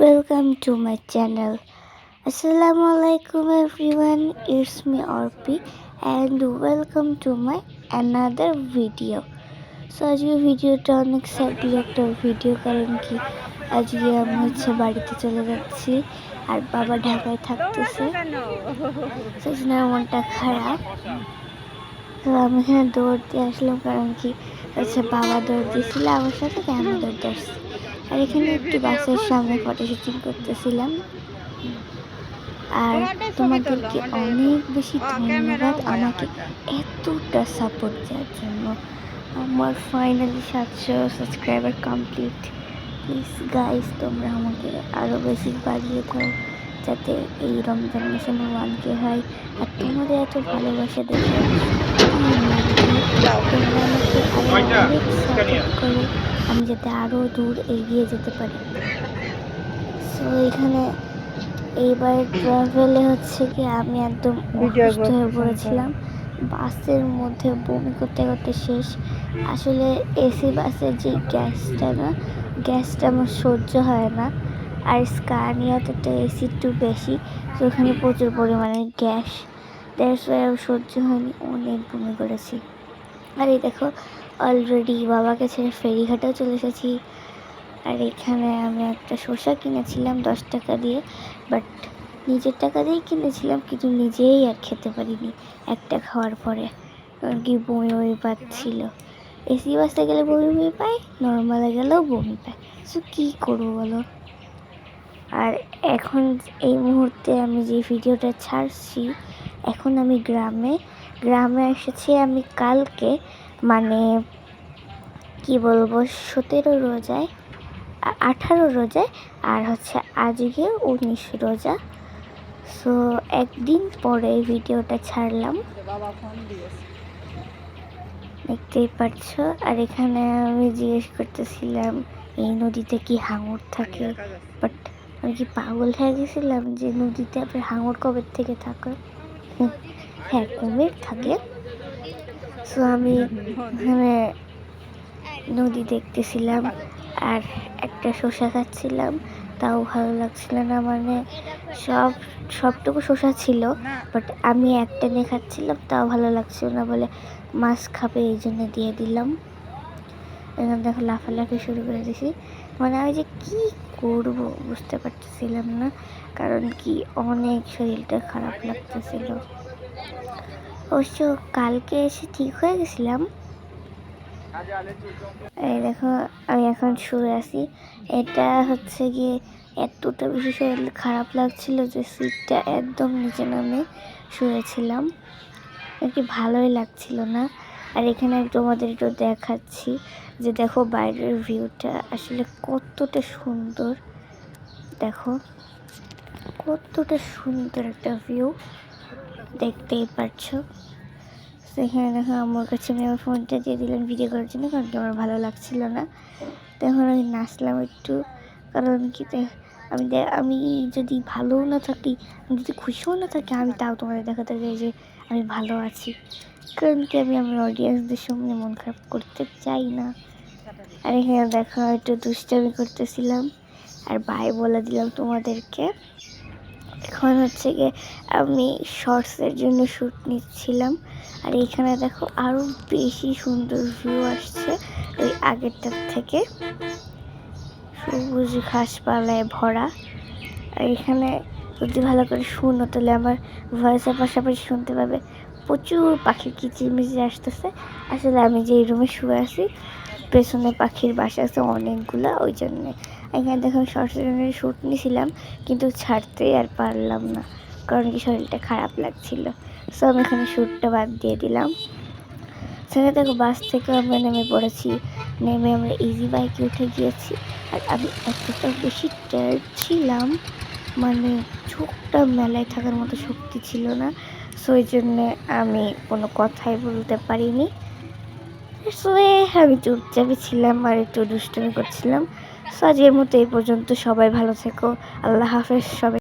Welcome to my channel. Assalamu alaikum, everyone. It's me Orpi and welcome to my another video. So আজকে ভিডিওটা অনেক sadly একটা video কারণ কি আজকে আমি হচ্ছে বাড়িতে চলে যাচ্ছি, আর বাবা ঢাকায় থাকতেছে সেই জন্য আমার মনটা খারাপ তো আমি এখানে দৌড় দিয়ে আসলাম, কারণ কি হচ্ছে বাবা দৌড় দিয়েছিল আমার সাথে আমি দৌড় দিয়ে আর এখানে একটি বাসের সামনে ফটো শুটিং করতেছিলাম। আর তোমাদেরকে অনেক বেশি ধন্যবাদ আমাকে এতটা সাপোর্ট দেওয়ার জন্য। আমার ফাইনালি সাতশো সাবস্ক্রাইবার কমপ্লিট প্লিজ গাইস তোমরা আমাকে আরও বেশি বাড়িয়ে দাও, যাতে এই রমজান মাসে আমার ওয়ান কে হয়। আর তোমাদের এত ভালোবাসা দেখে তোমরা করো। আমি যাতে আরও দূর এগিয়ে যেতে পারি। সো এখানে এইবার ট্রাভেলে হচ্ছে কি আমি একদম অসুস্থ হয়ে পড়েছিলাম। বাসের মধ্যে বমি করতে করতে শেষ। আসলে এসি বাসের যে গ্যাসটা না গ্যাসটা আমার সহ্য হয় না। আর স্কানিয়াতে তো এসি একটু বেশি। তো ওখানে প্রচুর পরিমাণে গ্যাস। ওয়াই সহ্য হয়নি অনেক বমি করেছি। আর এই দেখো অলরেডি বাবাকে ছেড়ে ফেরিঘাটেও চলে এসেছি। আর এখানে আমি একটা শসা কিনেছিলাম দশ টাকা দিয়ে বাট নিজের টাকা দিয়েই কিনেছিলাম, কিন্তু নিজেই আর খেতে পারিনি একটা খাওয়ার পরে। কারণ কি বমি বমি পাচ্ছিল। এসি বাসে গেলে বমি বমি পায়, নর্মালে গেলেও বমি পায়। সো কী করব বলো? আর এখন এই মুহূর্তে আমি যে ভিডিওটা ছাড়ছি, এখন আমি গ্রামে গ্রামে এসেছি আমি কালকে। মানে কি বলব, সতেরো রোজায় আঠারো রোজায় আর হচ্ছে আজকে উনিশ রোজা। সো একদিন পরে ভিডিওটা ছাড়লাম। দেখতেই পারছ? আর এখানে আমি জিজ্ঞেস করতেছিলাম, এই নদীতে কি হাঙর থাকে? বাট আমি কি পাগল হয়ে গেছিলাম যে নদীতে আবার হাঙর কবে থেকে থাকে? হ্যাঁ কুমির থাকে। সো আমি এখানে নদী দেখতেছিলাম আর একটা শসা খাচ্ছিলাম। তাও ভালো লাগছিল না মানে সব, সবটুকু শসা ছিল বাট আমি একটা নিয়ে খাচ্ছিলাম, তাও ভালো লাগছিল না বলে মাছ খাবে এই জন্য দিয়ে দিলাম। এখানে দেখো লাফালাফি শুরু করে দিয়েছি মানে আমি যে কী করব বুঝতে পারতেছিলাম না, কারণ কি অনেক শরীরটা খারাপ লাগতেছিল। অবশ্য কালকে এসে ঠিক হয়ে গেছিলাম। এই দেখো, আমি এখন শুয়ে আছি। এটা হচ্ছে গিয়ে এতটা বেশি শরীর খারাপ লাগছিল যে সিটটা একদম নিচে নামে শুয়েছিলাম। আর কি ভালোই লাগছিল না। আর এখানে তোমাদের একটু দেখাচ্ছি যে দেখো বাইরের ভিউটা আসলে কতটা সুন্দর। দেখো, কতটা সুন্দর একটা ভিউ। দেখতেই পারছ। সেখানে দেখো আমার কাছে আমি আমার ফোনটা দিয়ে দিলাম ভিডিও করার জন্য, কারণ কি আমার ভালো লাগছিল না। তখন আমি নাচলাম একটু, কারণ কি আমি আমি যদি ভালোও না থাকি যদি খুশিও না থাকি, আমি তাও তোমাদের দেখাতে চাই যে আমি ভালো আছি। কারণ কি আমি আমার অডিয়েন্সদের সামনে মন খারাপ করতে চাই না। আর এখানে দেখো একটু দুষ্টামি করতেছিলাম, আর ভাই বলে দিলাম তোমাদেরকে। এখন হচ্ছে গিয়ে আমি শর্টসের জন্য শ্যুট নিচ্ছিলাম। আর এইখানে দেখো আরও বেশি সুন্দর ভিউ আসছে ওই আগেরটার থেকে। সবুজ ঘাসপালায় ভরা। আর এখানে যদি ভালো করে শুনো, তাহলে আমার ভয়েসের পাশাপাশি শুনতে পাবে। প্রচুর পাখি কিচিরমিচি আসতেছে। আসলে আমি যে রুমে শুয়ে আছি পেছনে পাখির বাসা আছে অনেকগুলা ওই জন্যে এখানে দেখুন সরস্বতী শ্যুট নিয়েছিলাম কিন্তু ছাড়তে আর পারলাম না, কারণ কি শরীরটা খারাপ লাগছিল। সো আমি এখানে শ্যুটটা বাদ দিয়ে দিলাম। সেখানে দেখো বাস থেকে আমরা নেমে পড়েছি, নেমে আমরা ইজি বাইকে উঠে গিয়েছি, আর আমি এতটা বেশি টায়ার্ড ছিলাম মানে চোখটা মেলায় থাকার মতো শক্তি ছিল না সো ওই জন্যে আমি কোনো কথাই বলতে পারিনি। আসলে আমি চুপচাপই ছিলাম আর একটু দুষ্টুমি করছিলাম। সো আজকের মতো এই পর্যন্ত সবাই ভালো থেকো। আল্লাহ হাফেজ, সবাই